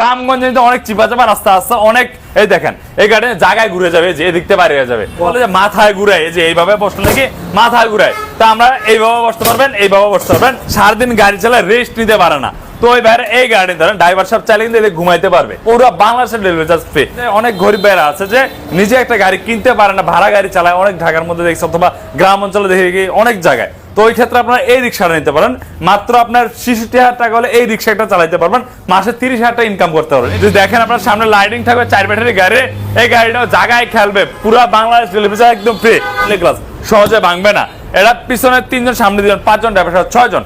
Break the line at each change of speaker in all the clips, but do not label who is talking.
গ্রামগঞ্জে কিন্তু অনেক চিপা চাপা রাস্তা আছে, অনেক, এই দেখেন, এই গাড়ি জায়গায় ঘুরে যাবে যে এদিকতে বাইরে হয়ে যাবে। বলে যে মাথায় ঘুরায় যে এইভাবে বসলে নাকি? মাথায় ঘুরায়। তা আমরা এইভাবে বসতে পারবেন, এইভাবে বসতে পারবেন। সারাদিন গাড়ি চালায় রেস্ট নিতে পারে না। তো বাইরে এই গাড়ি ধরেন ড্রাইভার সব চালিয়ে কিন্তু ঘুমাইতে পারবে। পুরো বাংলাদেশের ডেলিভারি চার্জ ফ্রি অনেক গরিব আছে যে নিজে একটা গাড়ি কিনতে পারে না ভাড়া গাড়ি চালায় অনেক ঢাকার মধ্যে দেখছি অথবা গ্রাম অঞ্চলে দেখে অনেক জায়গায়। তো ওই ক্ষেত্রে আপনারা এই রিক্সাটা নিতে পারেন। মাত্র আপনার ছেষট্টি হাজার টাকা হলে এই রিক্সাটা চালাতে পারবেন। মাসে তিরিশ হাজার টাকা ইনকাম করতে পারবেন। যদি দেখেন আপনার সামনে লাইটিং থাকবে চার ব্যাটারি গাড়ি। এই গাড়িটাও জায়গায় খেলবে। পুরো বাংলাদেশ ডেলিভারি একদম ফ্রি ক্লাস সহজে ভাঙবে না। এটা পিছনে তিনজন, সামনে দুজন, পাঁচজন, ড্রাইভার ছয় জন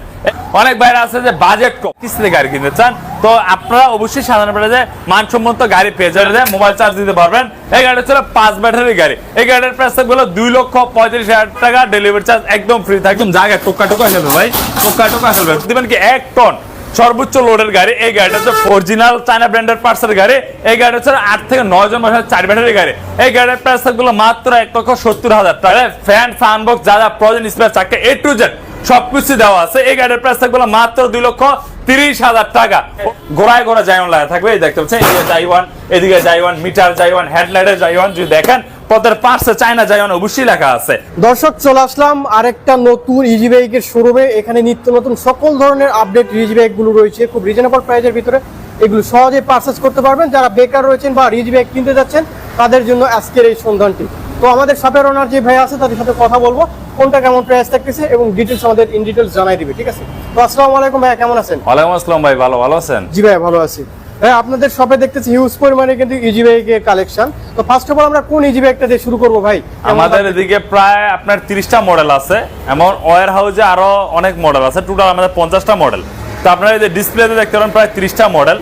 অনেক বাইরে আছে যে বাজেট কম কিস্তিতে গাড়ি কিনতে চান। তো আপনারা অবশ্যই সাধারণ যে মানসম্মত গাড়ি পেয়ে যাবেন মোবাইল চার্জ দিতে পারবেন। এই গাড়ি ছিল পাঁচ ব্যাটারি গাড়ি। এই গাড়ির প্রাইস থাকবে দুই লক্ষ পঁয়ত্রিশ হাজার টাকা। ডেলিভারি চার্জ একদম ফ্রি থাকবে। জায়গায় টোকা টোকা ফেলবে ভাই। টোকা টোকা ফেলবে দিবেন কি এক টন সর্বোচ্চ লোডের গাড়ি। এই গাড়িটা হচ্ছে অরিজিনাল চায়না ব্র্যান্ডের পার্সের গাড়ি। এই গাড়ি হচ্ছে আট থেকে নয় জন বসার চার ব্যাটারি গাড়ি। এই গাড়ির প্রাইস থাকবে মাত্র এক লক্ষ সত্তর হাজার টাকা। ফ্যান সানবক্স যা যা প্রয়োজন স্পেয়ার চাকা এ টু জেড সবকিছু দেওয়া আছে। এই গাড়ির প্রাইস থাকবে মাত্র দুই লক্ষ তিরিশ হাজার টাকা। গোড়ায় গোড়া জাইওয়ান লাগা থাকবে। এই দেখতে পাচ্ছেন, এদিকে জাইওয়ান এদিকে জাইওয়ান মিটার জাইওয়ান হেডলাইটের জাইওয়ান যদি দেখেন পদের পাশে চায়না জাইওয়ান অবশ্যই লেখা আছে।
দর্শক চলে আসলাম আরেকটা নতুন ইজি বাইকের শোরুমে এখানে নিত্য নতুন সকল ধরনের আপডেট ইজি বাইকগুলো রয়েছে। খুব রিজনেবল প্রাইসের ভিতরে এগুলো সহজে পারচেস করতে পারবেন। যারা বেকার রয়েছেন বা রিজ বাইক কিনতে যাচ্ছেন তাদের জন্য আজকের এই সন্ধানটি। তো আমাদের শপের ওনার যে ভাই আছে তাদের সাথে কথা বলব। কোনটা কেমন প্রাইস থাকতেছে এবং ডিটেলস আমাদের ইন ডিটেলস জানাই দিবে ঠিক আছে? তো আসসালামু আলাইকুম ভাইয়া কেমন আছেন?
ওয়ালাইকুম আসসালাম ভাই ভালো ভালো আছেন?
জি ভাই ভালো আছি। ভাই আপনাদের শপে দেখতেছি হিউজ পরিমাণে কিন্তু ইজি বাইকের কালেকশন তো ফার্স্ট অফ অল আমরা কোন ইজি বাইকটা দিয়ে শুরু করব ভাই?
আমাদের এদিকে প্রায় আপনার তিরিশটা মডেল আছে এমন ওয়ার হাউসে আরও অনেক মডেল আছে টোটাল আমাদের পঞ্চাশটা মডেল তো আপনারা এই যে ডিসপ্লেতে দেখতে পারেন প্রায় তিরিশটা মডেল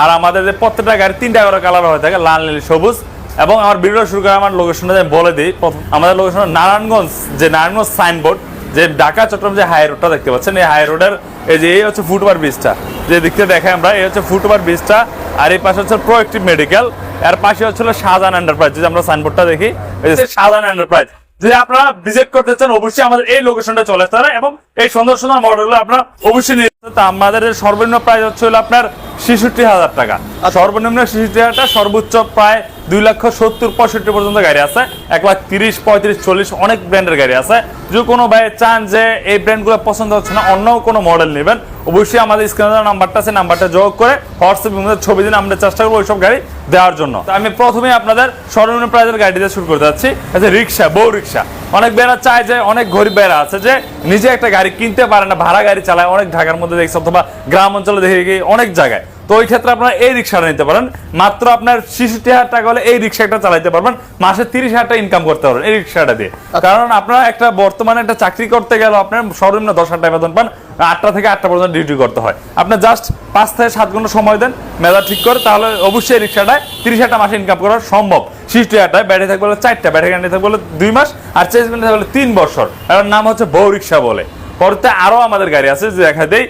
আর আমাদের যে প্রত্যেকটা গাড়ি তিনটা করে কালার হয়ে থাকে লাল নীল সবুজ। এবং আমার ভিডিও শুরু করে আমার লোকেশনটা আমি বলে দিই। আমাদের লোকেশন নারায়ণগঞ্জ যে নারায়ণগঞ্জ সাইনবোর্ড যে ঢাকা চট্টগ্রাম যে হাই রোডটা দেখতে পাচ্ছেন এই হাই রোডের এই যে এই হচ্ছে ফুটওভার ব্রিজটা যে থেকে দেখাই আমরা, এই হচ্ছে ফুটওভার ব্রিজটা আর এই পাশে হচ্ছে প্রোয়েক্টিভ মেডিকেল এর পাশে হচ্ছে সাজান এন্টারপ্রাইজ যদি আমরা সাইনবোর্ডটা দেখি, এই যে শাহজাহান এন্টারপ্রাইজ যদি আপনারা ভিজিট করতে চান, অবশ্যই আমাদের এই লোকেশনটা চলে আসতে এবং এই সুন্দর সুন্দর মডেলগুলো আপনারা অবশ্যই নিয়ে আমাদের সর্বনিম্ন প্রাইস হচ্ছে হলো আপনার ছেষট্টি হাজার টাকা। সর্বনিম্ন ছেষট্টি হাজার টাকা সর্বোচ্চ প্রায় দুই লক্ষ সত্তর পঁয়ষট্টি পর্যন্ত গাড়ি আছে। এক লাখ তিরিশ, পঁয়ত্রিশ, চল্লিশ অনেক ব্র্যান্ডের গাড়ি আছে। যদি কোনো ভাই চান যে এই ব্র্যান্ডগুলো পছন্দ হচ্ছে না অন্য কোনো মডেল নেবেন, অবশ্যই আমাদের স্ক্রিনের নাম্বারটা আছে, নাম্বারটা যোগ করে হোয়াটসঅ্যাপের মধ্যে ছবি দিন, আমরা চেষ্টা করব ওইসব গাড়ি দেওয়ার জন্য। আমি প্রথমে আপনাদের সর্বনিম্ন প্রাইজের গাড়ি দিয়ে শুরু করতে যাচ্ছি। আচ্ছা রিক্সা, বউ রিক্সা। অনেক বেড়া চায় যে অনেক গরিব বেড়া আছে যে নিজে একটা গাড়ি কিনতে পারে না ভাড়া গাড়ি চালায় অনেক ঢাকার মধ্যে দেখছি অথবা গ্রাম অঞ্চলে দেখে অনেক জায়গায়। তো ওই ক্ষেত্রে আপনারা এই রিক্সাটা নিতে পারেন। মাত্র আপনার ছেষট্টি হাজার টাকা হলে এই রিক্সাটা চালাইতে পারবেন। মাসে তিরিশ হাজার টাকা ইনকাম করতে পারবেন এই রিক্সাটা দিয়ে। কারণ আপনারা একটা বর্তমানে একটা চাকরি করতে গেলে আপনার সর্বনিম্ন দশ হাজার টাকা বেতন পান আটটা থেকে আটটা পর্যন্ত ডিউটি করতে হয়। আপনি জাস্ট পাঁচ থেকে সাত ঘণ্টা সময় দেন মেধা ঠিক করে তাহলে অবশ্যই এই রিক্সাটায় তিরিশ হাজার মাসে ইনকাম করা সম্ভব। ষষ্টি হাজারটায় ব্যাটারি থাকবে হলো চারটা, ব্যাটারি গাড়ি থাকবে হলো দুই মাস, আর চেঞ্জ গাড়ি থাকবে তিন বছর। এর নাম হচ্ছে বউ রিক্সা বলে। পরতে আরও আমাদের গাড়ি আছে, যে দেখা দেই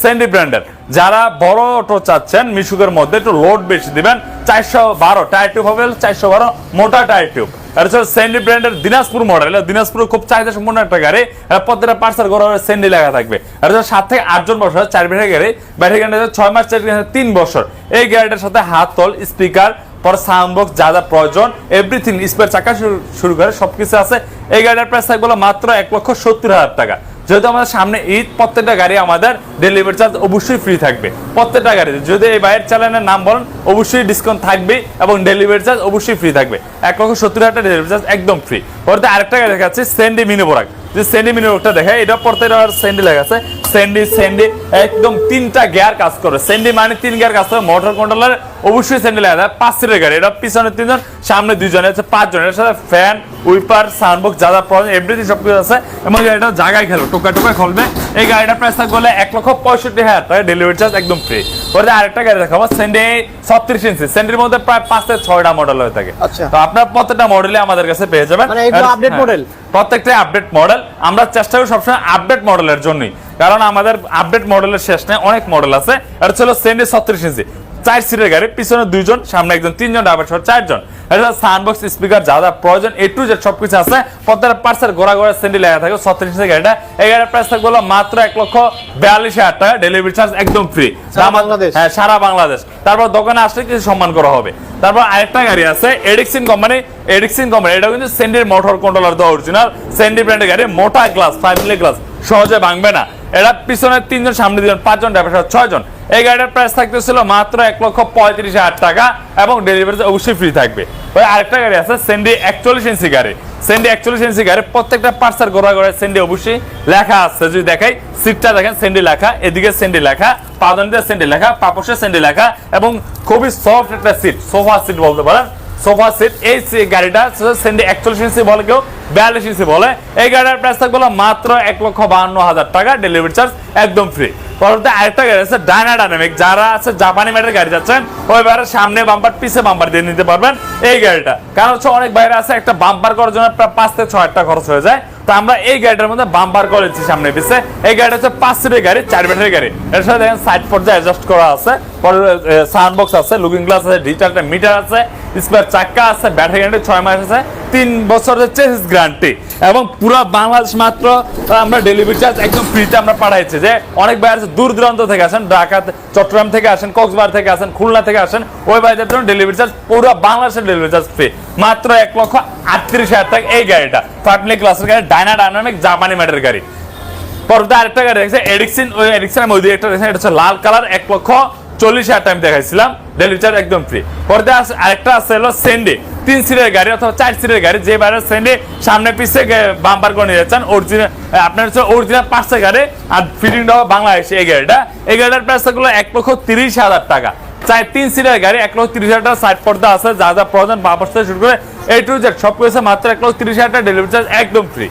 স্যান্ডি ব্র্যান্ডের যারা বড় অটো চাচ্ছেন, মিশুকের মধ্যে একটু লোড বেশি দিবেন, চারশো বারো টায়ার টিউব হবে চারশো বারো, মোটা টায়ার টিউব আর হচ্ছে স্যান্ডি ব্র্যান্ডের দিনাজপুর মডেল দিনাজপুর খুব চাহিদা সম্পন্ন একটা গাড়ি। প্রত্যেকটা পার্সার ঘর স্যান্ডি লেখা থাকবে। আর হচ্ছে সাত থেকে আটজন বছর চার ব্যাটারি গাড়ি ব্যাটারি গাড়ি ছয় মাস, চার তিন বছর। এই গাড়িটার সাথে হাত তল স্পিকার পর সাউন্ড বক্স যা যা প্রয়োজন এভরিথিং স্পেয়ার চাকা শুরু- করে সবকিছু আছে। এই গাড়িটার প্রাইস থাকবে মাত্র এক লক্ষ সত্তর হাজার টাকা। যেহেতু আমাদের সামনে ঈদ, প্রত্যেকটা গাড়ি আমাদের ডেলিভারি চার্জ অবশ্যই ফ্রি থাকবে। প্রত্যেকটা গাড়ি যদি এই বাইরের চালানের নাম বলেন, অবশ্যই ডিসকাউন্ট থাকবে এবং ডেলিভারি চার্জ অবশ্যই ফ্রি থাকবে। এক লক্ষ সত্তর হাজার ডেলিভারি চার্জ একদম ফ্রি পরে আরেকটা গাড়ি দেখাচ্ছে সেন্ডি মিনি বোরাক যে সেন্ডি মিনি বোরাকটা দেখে, এটা প্রত্যেকটা সেন্ডি লেখা আছে সেন্ডি সেন্ডি একদম তিনটা গিয়ার কাজ করে। সেন্ডি মানে তিন গিয়ার কাজ করে মোটর কন্ট্রোলার অবশ্যই সেন্ডি আছে পাঁচ সিটের গাড়ি এটা পিছনে তিনজন সামনে দুইজন আছে পাঁচজন। এর সাথে ফ্যান উইপার সাউন্ডবক্স যা যা প্রয়োজন এভরিথিং সব কিছু আছে। এবং গাড়িটা জায়গায় খেলো টোকা টোকা খুলবে। এই গাড়িটার প্রাইস থাকবে হলো এক লক্ষ পঁয়ষট্টি হাজার টাকা ডেলিভারি চার্জ একদম ফ্রি পরে আরেকটা গাড়ি দেখাবো সেন্ডি ছত্রিশ ইঞ্চি সেন্ডির মধ্যে প্রায় পাঁচ থেকে ছয়টা মডেল হয়ে থাকে।
আচ্ছা।
তো আপনার প্রত্যেকটা মডেলে আমাদের কাছে পেয়ে যাবেন? প্রত্যেকটাই আপডেট মডেল আমরা চেষ্টা করি সবসময় আপডেট মডেলের জন্যই। কারণ আমাদের আপডেট মডেলের শেষ নেই অনেক মডেল আছে। আর ছিল সেন্ডি ছত্রিশ ইঞ্চি। চার সিটের গাড়ি পিছনে দুইজন সামনে একজন তিনজন ড্রাইভার সহ চারজন। এটা সাউন্ডবক্স স্পিকার যা যা প্রয়োজন এ টু জেড সবকিছু আছে। প্রত্যেকটা পার্সেল ঘোরা ঘোরা সেন্ডি লেখা থাকে ছত্রিশ ইঞ্চের গাড়িটা। এই গাড়ির প্রাইস থাকবে মাত্র এক লক্ষ বিয়াল্লিশ হাজার টাকা ডেলিভারি চার্জ একদম ফ্রি
সারা বাংলাদেশ?
হ্যাঁ সারা বাংলাদেশ। তারপর দোকানে আসলে কিছু সম্মান করা হবে। তারপর আরেকটা গাড়ি আছে এডিক্সিন কোম্পানি এডিক্সিন কোম্পানি এটা কিন্তু সেন্ডির মোটর কন্ট্রোলার দেওয়া অরিজিনাল সেন্ডি ব্র্যান্ডের গাড়ি মোটা গ্লাস ফাইভ গ্লাস সহজে ভাঙবে না। এটা পিছনে তিনজন, সামনে দুজন, পাঁচজন, ড্রাইভার ছয় জন এই গাড়িটার প্রাইস থাকতেছিল মাত্র এক লক্ষ পঁয়ত্রিশ হাজার টাকা এবং ডেলিভারি অবশ্যই ফ্রি থাকবে। ওই আরেকটা গাড়ি আছে সেন্ডি একচল্লিশ ইঞ্চি গাড়ি। সেন্ডি একচল্লিশ ইঞ্চি গাড়ি প্রত্যেকটা পার্সার গোড়া গোড়ায় সেন্ডি অবশ্যই লেখা আছে। যদি দেখাই সিটটা দেখেন সেন্ডি লেখা, এদিকে সেন্ডি লেখা, পাদনিতে সেন্ডি লেখা পাপোশে সেন্ডি লেখা এবং খুবই সফট একটা সিট সোফা সিট বলতে পারেন। সোফা সেট এই গাড়িটা সেন্ডি একচল্লিশ ইঞ্চি বলে কেউ, বিয়াল্লিশ ইঞ্চি বলে। এই গাড়ির প্রাইস থাকবে মাত্র এক লক্ষ বাহান্ন হাজার টাকা ডেলিভারি চার্জ একদম ফ্রি পরবর্তী আরেকটা গাড়ি আছে ডায়না ডাইনামিক যারা আছে জাপানি ম্যাটের গাড়ি যাচ্ছেন, ওই বাইরে সামনে বাম্পার পিছে বাম্পার দিয়ে নিতে পারবেন এই গাড়িটা। কারণ হচ্ছে অনেক বাইরে আছে, একটা বাম্পার করার জন্য প্রায় পাঁচ থেকে ছয় হাজার টাকা খরচ হয়ে যায়। তো আমরা এই গাড়িটার মধ্যে বাম্পার করেছি সামনে পিছে। এই গাড়িটা হচ্ছে পাঁচ সিটের গাড়ি, চার ব্যাটারি গাড়ি। এর সাথে দেখেন সাইড পর্যায়ে অ্যাডজাস্ট করা আছে। পরে সাউন্ড বক্স আছে লুকিং গ্লাস আছে ডিজিটাল মিটার আছে। স্পেয়ার চাক্কা আছে ব্যাটারি গ্যারান্টি ছয় মাস আছে। তিন বছরের চেসিস গ্যারান্টি এবং পুরো বাংলাদেশ মাত্র আমরা ডেলিভারি চার্জ একদম ফ্রিতে আমরা পাঠাইছি যে অনেক বাইরে আছে, দূর দূরান্ত থেকে আসেন ঢাকা চট্টগ্রাম থেকে আসেন কক্সবাজার থেকে আসেন খুলনা থেকে আসেন ওই বাইরের জন্য ডেলিভারি চার্জ পুরো বাংলাদেশের ডেলিভারি চার্জ ফ্রি মাত্র এক লক্ষ আটত্রিশ হাজার টাকা এই গাড়িটা। ফাটলি ক্লাসের গাড়ি ডাইনা ডাইনামিক জাপানি ম্যাটের গাড়ি। পরবর্তী আরেকটা গাড়ি দেখছে এডিকসিন ওই এডিকসিন ওই একটা এটা হচ্ছে লাল কালার এক লক্ষ চল্লিশ হাজার টাইম দেখাইছিলাম। ডেলিভারি চার্জ একদম ফ্রি আছে আরেকটা আছে হলো সেন্ডে তিন সিটের গাড়ি অথবা চার সিটের গাড়ি, যে সেন্ডে সামনে বাম্পার করে নিয়ে যাচ্ছেন। অরিজিনাল আপনার হচ্ছে অরিজিনাল পাঁচটা গাড়ি আর ফিটিংটা হবে বাংলাদেশ এই গাড়িটা। এই গাড়িটার এক লক্ষ তিরিশ হাজার টাকা। তিন সিটের গাড়ি এক লক্ষ তিরিশ হাজার টাকা সাইড পর্দা আছে, যা যা প্রয়োজন থেকে শুরু করে এই টু জেড সব কিছু মাত্র এক লক্ষ তিরিশ হাজার টাকা ডেলিভারি চার্জ একদম ফ্রি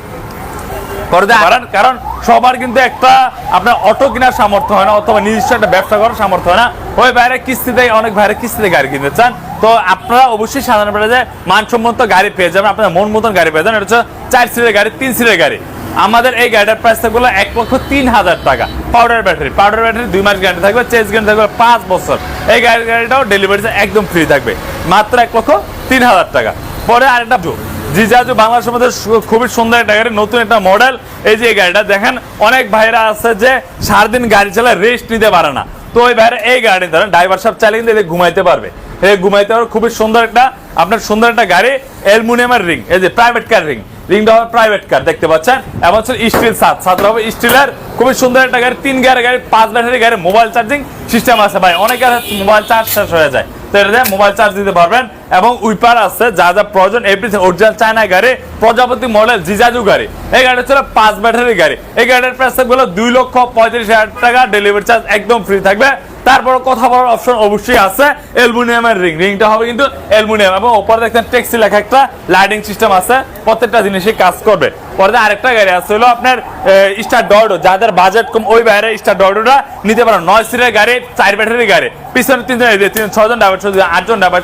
করতে পারেন, কারণ সবার কিন্তু একটা আপনার অটো কেনার সামর্থ্য হয় না, অথবা নিজস্ব একটা ব্যবসা করার সামর্থ্য হয় না। ওই বাইরে কিস্তিতে, অনেক বাইরে কিস্তিতে গাড়ি কিনতে চান। তো আপনারা অবশ্যই সাধারণ যে মানসম্মত গাড়ি পেয়ে যাবেন, আপনার মন মতন গাড়ি পেয়ে যাবেন। এটা হচ্ছে চার সিটের গাড়ি, তিন সিটের গাড়ি। আমাদের এই গাড়িটার প্রাইস থাকবে এক লক্ষ তিন হাজার টাকা। পাউডার ব্যাটারি পাউডার ব্যাটারি দুই মাস গ্যারান্টি থাকবে চেস গ্যারান্টি থাকবে পাঁচ বছর। এই গাড়ি গাড়িটাও ডেলিভারি একদম ফ্রি থাকবে। মাত্র এক লক্ষ তিন হাজার টাকা। পরে আরেকটা জিজাজু বাংলাদেশের মধ্যে খুবই সুন্দর একটা গাড়ি, নতুন একটা মডেল এই যে গাড়িটা দেখেন, অনেক ভাইরা আছে যে সারাদিন গাড়ি চালায় রেস্ট নিতে পারে না। তো ওই ভাইরা এই গাড়ি ধরেন ড্রাইভার সাহেব চালিয়ে কিন্তু ঘুমাইতে পারবে। এই ঘুমাইতে পারবে, খুবই সুন্দর একটা, আপনার সুন্দর একটা গাড়ি, অ্যালুমিনিয়ামের রিং এই যে প্রাইভেট কার রিং রিংটা হবে প্রাইভেট কার দেখতে পাচ্ছেন? এবং হচ্ছে স্টিল সাত সাতটা হবে স্টিলের খুবই সুন্দর একটা গাড়ি, তিন গিয়ারের গাড়ি, পাঁচ ব্যাটারি গাড়ি মোবাইল চার্জিং সিস্টেম আছে ভাই। অনেকের মোবাইল চার্জ শেষ হয়ে যায়। মোবাইল চার্জ দিতে পারবেন। এবং উইপার আছে, যা যা প্রয়োজন এভরিথিং অরিজিনাল চায়না গাড়ি, প্রজাপতি মডেল জিজাজু গাড়ি। এই গাড়ি ছিল পাঁচ ব্যাটারি গাড়ি। এই গাড়ির প্রাইস থাকবে দুই লক্ষ পঁয়ত্রিশ হাজার টাকা ডেলিভারি চার্জ একদম ফ্রি থাকবে। তারপর কথা বলার অপশন অবশ্যই আছে। অ্যালুমিনিয়ামের রিং। রিংটা হবে কিন্তু অ্যালুমিনিয়াম এবং উপরে দেখছেন টেক্সি লেখা একটা লাইটিং সিস্টেম আছে। প্রত্যেকটা জিনিসই কাজ করবে। পরে আরেকটা গাড়ি আছে, হলো আপনার স্টার ডর্ডো যাদের বাজেট কম, ওই বাইরে স্টার ডর্ডোটা নিতে পারেন নয় সিটের গাড়ি, চার ব্যাটারি গাড়ি। পিছনে তিনজন তিন ছজন ড্রাইভার সহ, আটজন ড্রাইভার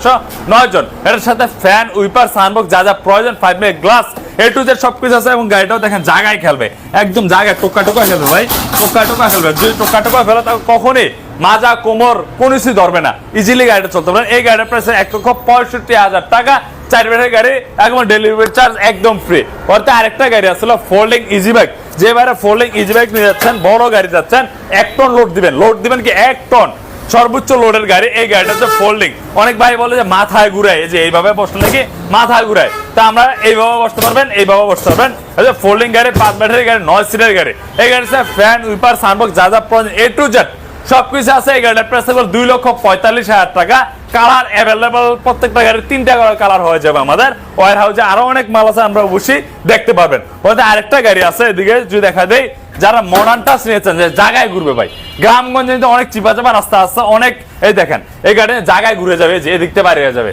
নয় জন এটার সাথে ফ্যান উইপার সানবক যা যা প্রয়োজন five minute glass A to Z সবকিছু আছে এবং গাড়িটাও দেখেন জায়গায় খেলবে। একদম জায়গায় টোকা টোকা খেলবে ভাই। টোকা টোকা খেলবে। যদি টোকা টোকা ফেলে তাকে কখনই মাজা, কোমর কোন কিছু ধরবে না। ইজিলি গাড়িটা চলতে পারেন এই গাড়ির প্রাইস এক লক্ষ পঁয়ষট্টি হাজার টাকা। চার ব্যাটারি গাড়ি, একদম ডেলিভারি চার্জ একদম ফ্রি অর্থাৎ আরেকটা গাড়ি আসলে ফোল্ডিং ইজি বাইক যে বাইরে ফোল্ডিং ইজি বাইক নিয়ে যাচ্ছেন, বড় গাড়ি যাচ্ছেন, এক টন লোড দিবেন। লোড দিবেন কি এক টন সর্বোচ্চ লোডের গাড়ি, এই গাড়িটা হচ্ছে ফোল্ডিং অনেক ভাই বলে যে, মাথায় ঘুরায়। যে এইভাবে বসলে নাকি মাথায় ঘুরায়। তা আমরা এইভাবে বসতে পারবেন, এইভাবে বসতে পারবেন। ফোল্ডিং গাড়ি, পাঁচ ব্যাটারি গাড়ি, নয় সিটের গাড়ি। এই গাড়ি স্যার ফ্যান উইপার সানবক যা যা এ টু জেড সবকিছু আছে এই গাড়িটার প্রাইস দুই লক্ষ পঁয়তাল্লিশ হাজার টাকা। কালার অ্যাভেলেবল প্রত্যেকটা গাড়ির তিনটা করে কালার হয়ে যাবে আমাদের। ওয়ার হাউসে আরও অনেক মাল আছে আমরা অবশ্যই দেখতে পাবেন ওদের আরেকটা গাড়ি আছে এদিকে যদি দেখা দেয় যারা মডার্ন টাচ নিয়েছেন যে জায়গায় ঘুরবে ভাই। গ্রামগঞ্জে কিন্তু অনেক চিপা চাপা রাস্তা আছে অনেক এই দেখেন এই গাড়ি জায়গায় ঘুরে যাবে যে এদিকতে বাইরে হয়ে যাবে।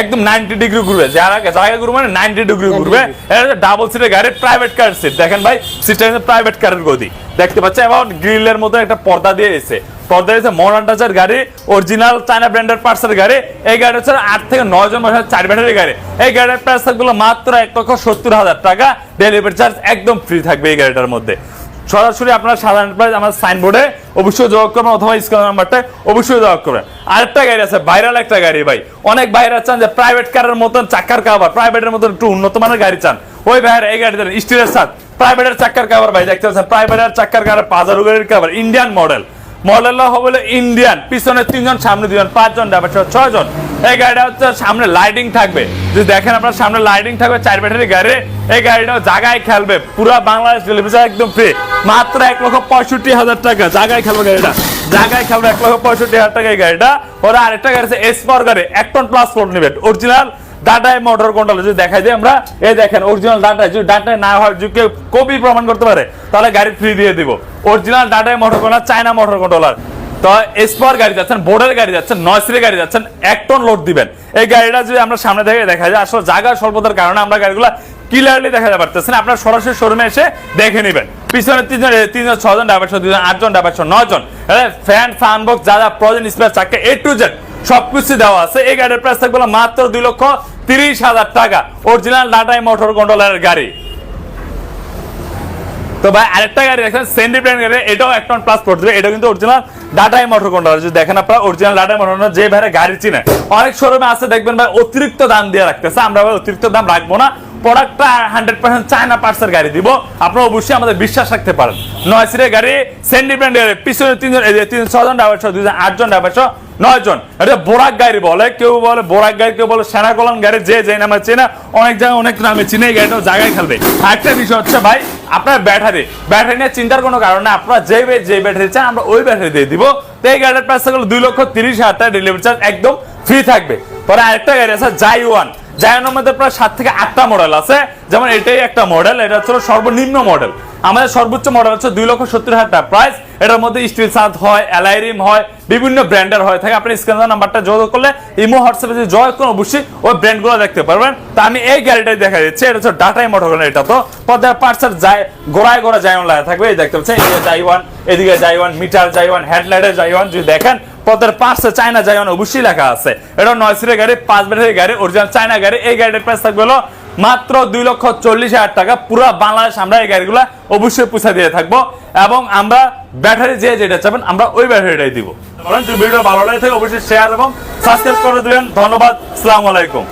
একদম নাইনটি ডিগ্রি ঘুরবে যারা জায়গায় ঘুরবে মানে নাইনটি ডিগ্রি ঘুরবে। এটা ডাবল সিটের গাড়ি প্রাইভেট কার সিট দেখেন ভাই সিটটা প্রাইভেট কারের গদি। দেখতে পাচ্ছেন এবং গ্রিলের মতো একটা পর্দা দিয়ে এসে পর্দা দিয়েছে মডার্ন টাচের গাড়ি অরিজিনাল চায়না ব্র্যান্ডের পার্সের গাড়ি। এই গাড়ি হচ্ছে আট থেকে নয় জন বসার চার ব্যাটারি গাড়ি। এই গাড়ির প্রাইস থাকবে মাত্র এক লক্ষ সত্তর হাজার টাকা। ডেলিভারি চার্জ একদম ফ্রি থাকবে এই গাড়িটার মধ্যে। সরাসরি আপনার সাধারণ প্রাইস আমার সাইনবোর্ডে অবশ্যই যোগাযোগ করবেন অথবা স্ক্রিন নাম্বারটা অবশ্যই যোগাযোগ করবেন। আরেকটা গাড়ি আছে ভাইরাল একটা গাড়ি ভাই। অনেক ভাইরা চান যে প্রাইভেট কারের মতন চাক্কার কাবার প্রাইভেটের মতন একটু উন্নত মানের গাড়ি চান। ওই ভাইয়ের এই গাড়ি স্টিলের সাথ প্রাইভেটের চাক্কার কাবার ভাই, দেখতে পাচ্ছেন? প্রাইভেটের চাক্কার কাবার পাজারো গাড়ির কাবার ইন্ডিয়ান মডেল মডেল হবে ইন্ডিয়ান, পিছনে তিনজন, সামনে দুজন, পাঁচজন ড্রাইভার ছয়জন। এই গাড়িটা হচ্ছে সামনে লাইটিং থাকবে। যদি দেখেন আপনার সামনে লাইটিং থাকবে, চার ব্যাটারি গাড়ি, এই গাড়িটাও জায়গায় খেলবে। পুরো বাংলাদেশ টেলিভিশন একদম ফ্রি মাত্র এক লক্ষ পঁয়ষট্টি হাজার টাকা, জায়গায় খেলবে গাড়িটা। জায়গায় খেলবে এক লক্ষ পঁয়ষট্টি হাজার টাকা এই গাড়িটা। ওরা আরেকটা গাড়ি আছে এসপর গাড়ি এক টন প্লাস লোড নেবে। অরিজিনাল ডাটায় মোটর কন্ট্রোল যদি দেখাই দিই আমরা, এই দেখেন অরিজিনাল ডাটায়, যদি ডাটায় না হয়, যদি কেউ কপি প্রমাণ করতে পারে, তাহলে গাড়ি ফ্রি দিয়ে দিব। Original ডাটায় motor controller China motor controller তো এসপার গাড়ি যাচ্ছেন বোর্ডের গাড়ি যাচ্ছেন নয়সিরি গাড়ি যাচ্ছেন, এক টন লোড দিবেন। এই গাড়িটা যদি আমরা সামনে থেকে দেখা যায় আসলে জায়গা স্বল্পতার কারণে আমরা গাড়িগুলো ক্লিয়ারলি দেখা যাবে পারতেছেন আপনার সরাসরি শোরুমে এসে দেখে নেবেন। পিছনে তিনজন তিনজন ছজন ড্রাইভার সহ দুজন আটজন ড্রাইভার সহ নয়জন ফ্যান ফান বক্স যা যা প্রয়োজন স্পেয়ার চাকা এ টু জেড সবকিছু দেওয়া আছে। এই গাড়ির প্রাইস থাকবে মাত্র দুই লক্ষ তিরিশ হাজার টাকা। অরিজিনাল ডাটাই মোটর কন্ট্রোলারের গাড়ি। তো ভাই, আরেকটা গাড়ি দেখেন সেন্ডি ব্র্যান্ড গাড়ি, এটাও এক টন প্লাস পড়বে এটা কিন্তু অরিজিনাল ডাটাই মোটর কন্ট্রোলার যদি দেখেন আপনারা অরিজিনাল ডাটাই মোটর যে ভাইরা গাড়ি চিনে, অনেক শোরুমে আছে, দেখবেন ভাই, অতিরিক্ত দাম দিয়ে রাখতেছে। আমরা ভাই, অতিরিক্ত দাম রাখব না। প্রোডাক্টটা হান্ড্রেড পার্সেন্ট চায়না পার্সের গাড়ি দিব। আপনারা অবশ্যই আমাদের বিশ্বাস রাখতে পারেন। নয় সিটের গাড়ি সেন্ডি গাড়ি পিছনে তিনজন তিন ছজন ড্রাইভার সহ দুজন আটজন ড্রাইভার সহ নয় জন এটা বোরাক গাড়ি বলে, কেউ বলে বোরাক গাড়ি, কেউ বলে সেনা কলম গাড়ি, যে যে নামে চেনা, অনেক জায়গায় অনেক নামে চিনে এই জায়গায় খেলবে। একটা বিষয় হচ্ছে ভাই, আপনার ব্যাটারি ব্যাটারি নিয়ে চিন্তার কোনো কারণ নেই, আপনারা যে যে ব্যাটারি চান, আমরা ওই ব্যাটারি দিয়ে দিব। তো এই গাড়ির প্রাইস দুই লক্ষ তিরিশ হাজার টাকা ডেলিভারি চার্জ একদম ফ্রি থাকবে। পরে আরেকটা গাড়ি আছে জাই ওয়ান জায়নের মধ্যে প্রায় সাত থেকে আটটা মডেল আছে। যেমন এটাই একটা মডেল এটা হচ্ছে সর্বনিম্ন মডেল আমাদের সর্বোচ্চ মডেল হচ্ছে দুই লক্ষ সত্তর হাজার টাকা প্রাইস এটার মধ্যে স্টিল সাত হয় অ্যালাইরিম হয়, বিভিন্ন ব্র্যান্ডের হয় থাকে। আপনি স্ক্যানার নাম্বারটা যোগাযোগ করলে ইমো হোয়াটসঅ্যাপে যে জয় কোন অবশ্যই ওই ব্র্যান্ডগুলো দেখতে পারবেন। তা আমি এই গাড়িটাই দেখা দিচ্ছি। এটা হচ্ছে ডাটাই মোটর এটা তো। পর্দার পার্টসের যায়, গোড়ায় গোড়া জায়ন লাগা থাকবে। এই দেখতে পাচ্ছেন এই জাইওয়ান এদিকে জাইওয়ান মিটার জাইওয়ান হেডলাইটে জাইওয়ান যদি দেখেন পদের পাঁচটা চায়না জায়গা অবশ্যই লেখা আছে। এটা নয় সিটের গাড়ি, পাঁচ ব্যাটারি গাড়ি অরিজিনাল চায়না গাড়ি। এই গাড়ির প্রাইস থাকবে হলো মাত্র দুই লক্ষ চল্লিশ হাজার টাকা। পুরো বাংলাদেশ আমরা এই গাড়িগুলো অবশ্যই পুষা দিয়ে থাকব এবং আমরা ব্যাটারি যে যেটা চাবেন, আমরা ওই ব্যাটারিটাই দিব। ভিডিও ভালো লাগে অবশ্যই শেয়ার এবং সাবস্ক্রাইব করে দিবেন। ধন্যবাদ, আসসালামু আলাইকুম।